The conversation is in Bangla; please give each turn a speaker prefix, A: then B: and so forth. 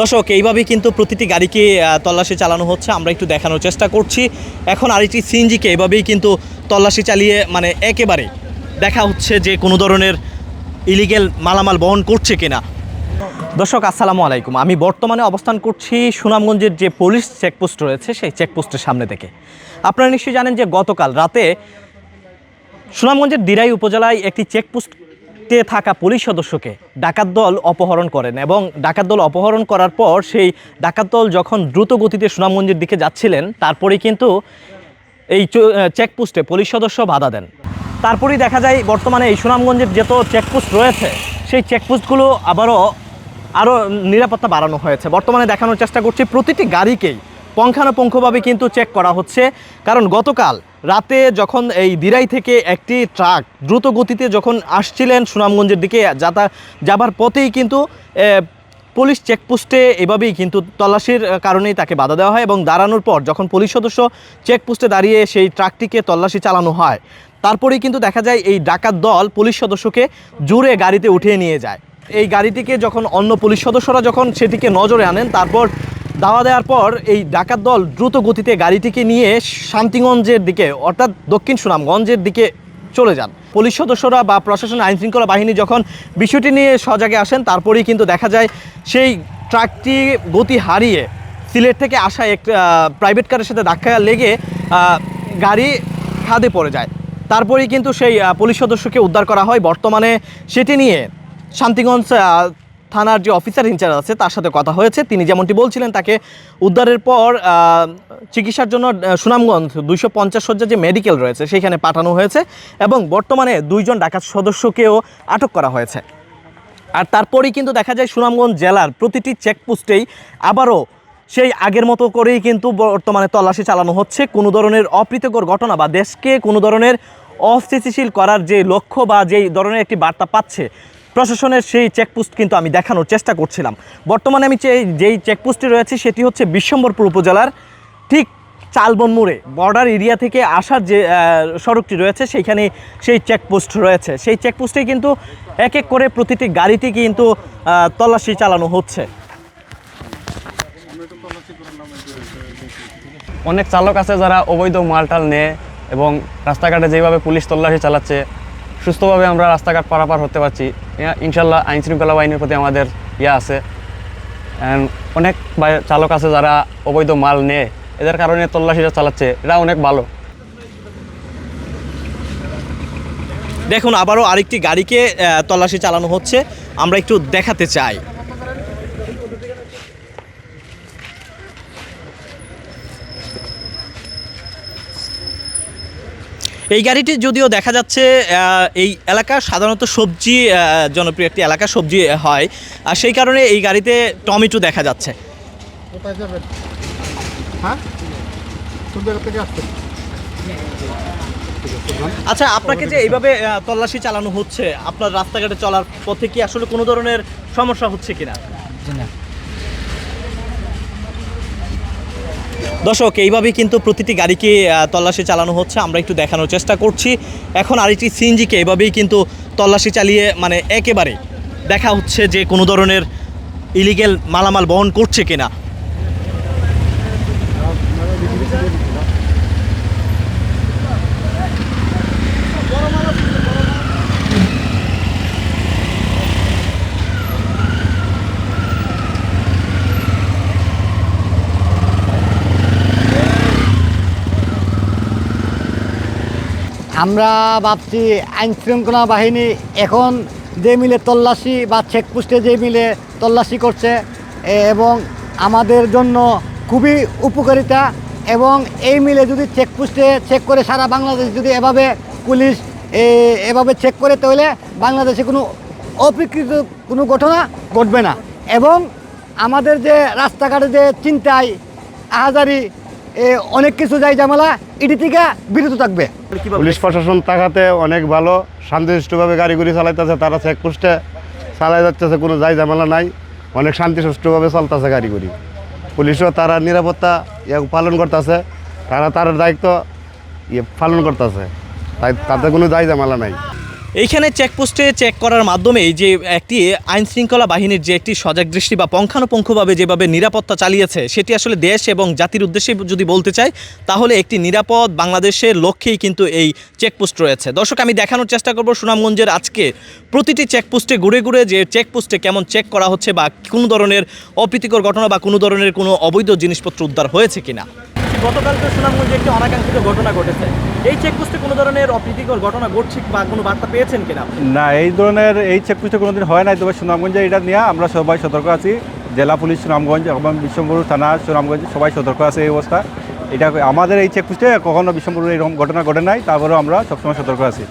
A: দর্শক, এইভাবেই কিন্তু প্রতিটি গাড়িকে তল্লাশি চালানো হচ্ছে, আমরা একটু দেখানোর চেষ্টা করছি। এখন আরেকটি সিএনজিকে এইভাবেই কিন্তু তল্লাশি চালিয়ে মানে একেবারে দেখা হচ্ছে যে কোনো ধরনের ইলিগেল মালামাল বহন করছে কিনা। দর্শক, আসসালামু আলাইকুম। আমি বর্তমানে অবস্থান করছি সুনামগঞ্জের যে পুলিশ চেকপোস্ট রয়েছে, সেই চেকপোস্টের সামনে থেকে। আপনারা নিশ্চয়ই জানেন যে গতকাল রাতে সুনামগঞ্জের দিরাই উপজেলায় একটি চেকপোস্টে থাকা পুলিশ সদস্যকে ডাকাত দল অপহরণ করেন এবং ডাকাত দল অপহরণ করার পর সেই ডাকাত দল যখন দ্রুত গতিতে সুনামগঞ্জের দিকে যাচ্ছিলেন, তারপরেই কিন্তু এই চেকপোস্টে পুলিশ সদস্য বাধা দেন। তারপরেই দেখা যায় বর্তমানে এই সুনামগঞ্জের যত চেকপোস্ট রয়েছে, সেই চেকপোস্টগুলো আবারও আরও নিরাপত্তা বাড়ানো হয়েছে। বর্তমানে দেখানোর চেষ্টা করছি, প্রতিটি গাড়িকেই পঙ্খানুপঙ্খভাবে কিন্তু চেক করা হচ্ছে। কারণ গতকাল রাতে যখন এই দিরাই থেকে একটি ট্রাক দ্রুত গতিতে যখন আসছিলেন সুনামগঞ্জের দিকে, যাতা যাবার পথেই কিন্তু পুলিশ চেকপোস্টে এভাবেই কিন্তু তল্লাশির কারণেই তাকে বাধা দেওয়া হয় এবং দাঁড়ানোর পর যখন পুলিশ সদস্য চেকপোস্টে দাঁড়িয়ে সেই ট্রাকটিকে তল্লাশি চালানো হয়, তারপরেই কিন্তু দেখা যায় এই ডাকাত দল পুলিশ সদস্যকে জুড়ে গাড়িতে উঠিয়ে নিয়ে যায়। এই গাড়িটিকে যখন অন্য পুলিশ সদস্যরা যখন সেটিকে নজরে আনেন, তারপর দাওয়া দেওয়ার পর এই ডাকাত দল দ্রুত গতিতে গাড়িটিকে নিয়ে শান্তিগঞ্জের দিকে, অর্থাৎ দক্ষিণ সুনামগঞ্জের দিকে চলে যান। পুলিশ সদস্যরা বা প্রশাসন আইন শৃঙ্খলা বাহিনী যখন বিষয়টি নিয়ে সজাগে আসেন, তারপরেই কিন্তু দেখা যায় সেই ট্রাকটি গতি হারিয়ে সিলেট থেকে আসা এক প্রাইভেট কারের সাথে ধাক্কা লেগে গাড়ি খাদে পড়ে যায়। তারপরেই কিন্তু সেই পুলিশ সদস্যকে উদ্ধার করা হয়। বর্তমানে সেটি নিয়ে শান্তিগঞ্জ থানার যে অফিসার ইনচার্জ আছে, তার সাথে কথা হয়েছে। তিনি যেমনটি বলছিলেন, তাকে উদ্ধারের পর চিকিৎসার জন্য সুনামগঞ্জ দুইশো পঞ্চাশ সজ্জা যে মেডিকেল রয়েছে, সেখানে পাঠানো হয়েছে এবং বর্তমানে দুইজন ডাকাত সদস্যকেও আটক করা হয়েছে। আর তারপরেই কিন্তু দেখা যায় সুনামগঞ্জ জেলার প্রতিটি চেকপোস্টেই আবারও সেই আগের মতো করেই কিন্তু বর্তমানে তল্লাশি চালানো হচ্ছে। কোনো ধরনের অপ্রীতিকর ঘটনা বা দেশকে কোনো ধরনের অস্থিতিশীল করার যে লক্ষ্য বা যেই ধরনের একটি বার্তা পাচ্ছে প্রশাসনের সেই চেকপোস্ট কিন্তু আমি দেখানোর চেষ্টা করছিলাম। বর্তমানে আমি যেই চেকপোস্টে রয়েছে, সেটি হচ্ছে বিশ্বম্বরপুর উপজেলার ঠিক চালবন মোড়ে। বর্ডার এরিয়া থেকে আসার যে সড়কটি রয়েছে, সেইখানে সেই চেকপোস্ট রয়েছে। সেই চেকপোস্টে কিন্তু এক এক করে প্রতিটি গাড়িতে কিন্তু তল্লাশি চালানো হচ্ছে।
B: অনেক চালক আছে যারা অবৈধ মালটাল নেয় এবং রাস্তাঘাটে যেভাবে পুলিশ তল্লাশি চালাচ্ছে, সুস্থভাবে আমরা রাস্তাঘাট পারাপার হতে পারছি। ইনশাল্লাহ আইন শৃঙ্খলা বাহিনীর প্রতি আমাদের ইয়ে আছে। অনেক চালক আছে যারা অবৈধ মাল নেয়। এদের কারণে তল্লাশিটা চালাচ্ছে। এটা অনেক ভালো।
A: দেখুন, আবারও আরেকটি গাড়িকে তল্লাশি চালানো হচ্ছে। আমরা একটু দেখাতে চাই। এই গাড়িটি যদিও দেখা যাচ্ছে এই এলাকা সাধারণত সবজি জনপ্রিয় একটি এলাকা সবজি হয় আর সেই কারণে এই গাড়িতে টমেটো দেখা যাচ্ছে।
C: কোথায় যাবেন? হ্যাঁ? কোন জায়গা থেকে আসছেন?
A: আচ্ছা আপনাকে যে এইভাবে তল্লাশি চালানো হচ্ছে আপনার রাস্তাঘাটে চলার পথে কি আসলে কোনো ধরনের সমস্যা হচ্ছে কিনা? দর্শক, এইভাবেই কিন্তু প্রতিটি গাড়িকে তল্লাশি চালানো হচ্ছে, আমরা একটু দেখানোর চেষ্টা করছি। এখন আরেকটি সিএনজিকে এইভাবেই কিন্তু তল্লাশি চালিয়ে মানে একেবারে দেখা হচ্ছে যে কোনো ধরনের ইলিগেল মালামাল বহন করছে কিনা।
D: আমরা ভাবছি আইন শৃঙ্খলা বাহিনী এখন যে মিলে তল্লাশি বা চেকপোস্টে যে মিলে তল্লাশি করছে এবং আমাদের জন্য খুবই উপকারিতা, এবং এই মিলে যদি চেকপোস্টে চেক করে সারা বাংলাদেশ যদি এভাবে পুলিশ এভাবে চেক করে, তাহলে বাংলাদেশে কোনো অপ্রীকৃত কোনো ঘটনা ঘটবে না। এবং আমাদের যে রাস্তাঘাটে যে চিন্তায় আহাজারি অনেক কিছু যাই ঝামেলা, এটি থেকে বিরত থাকবে।
E: পুলিশ প্রশাসন থাকাতে অনেক ভালো শান্তিসুষ্ঠুভাবে গাড়িগুলি চালাইতেছে, তারা চেকপোস্টে চালাই যাচ্ছে, কোনো যাই ঝামেলা নাই। অনেক শান্তি সুষ্ঠুভাবে চলতেছে গাড়িগুলি। পুলিশও তারা নিরাপত্তা ইয়ে পালন করতেছে, তারা তার দায়িত্ব ইয়ে পালন করতেছে। তাই তাতে কোনো যাই ঝামেলা নাই।
A: এইখানে চেকপোস্টে চেক করার মাধ্যমে যে একটি আইন শৃঙ্খলা বাহিনীর যে একটি সজাগ দৃষ্টি বা পঙ্খানুপঙ্খভাবে যেভাবে নিরাপত্তা চালিয়েছে, সেটি আসলে দেশ এবং জাতির উদ্দেশ্যে যদি বলতে চাই, তাহলে একটি নিরাপদ বাংলাদেশের লক্ষ্যেই কিন্তু এই চেকপোস্ট রয়েছে। দর্শক, আমি দেখানোর চেষ্টা করব সুনামগঞ্জের আজকে প্রতিটি চেকপোস্টে ঘুরে ঘুরে যে চেকপোস্টে কেমন চেক করা হচ্ছে বা কোনো ধরনের অপ্রীতিকর ঘটনা বা কোনো ধরনের কোনো অবৈধ জিনিসপত্র উদ্ধার হয়েছে কিনা। গতকালকে সুনামগঞ্জে একটি অনাকাঙ্ক্ষিত ঘটনা ঘটেছে। এই চেকপোস্টে কোনো ধরনের অপ্রীতিকর ঘটনা ঘটছে বা কোনো বার্তা পেয়েছেন কিনা?
F: না, এই ধরনের এই চেকপোস্টে কোনোদিন হয় নাই, তবে সুনামগঞ্জে এটা নিয়ে আমরা সবাই সতর্ক আছি। জেলা পুলিশ সুনামগঞ্জ এবং বিশ্বম্বর থানা সুনামগঞ্জ সবাই সতর্ক আছে এই অবস্থা। এটা আমাদের এই চেকপোস্টে কখনো বিশ্বম্বর এরকম ঘটনা ঘটে নাই, তারপরেও আমরা সবসময় সতর্ক আছি।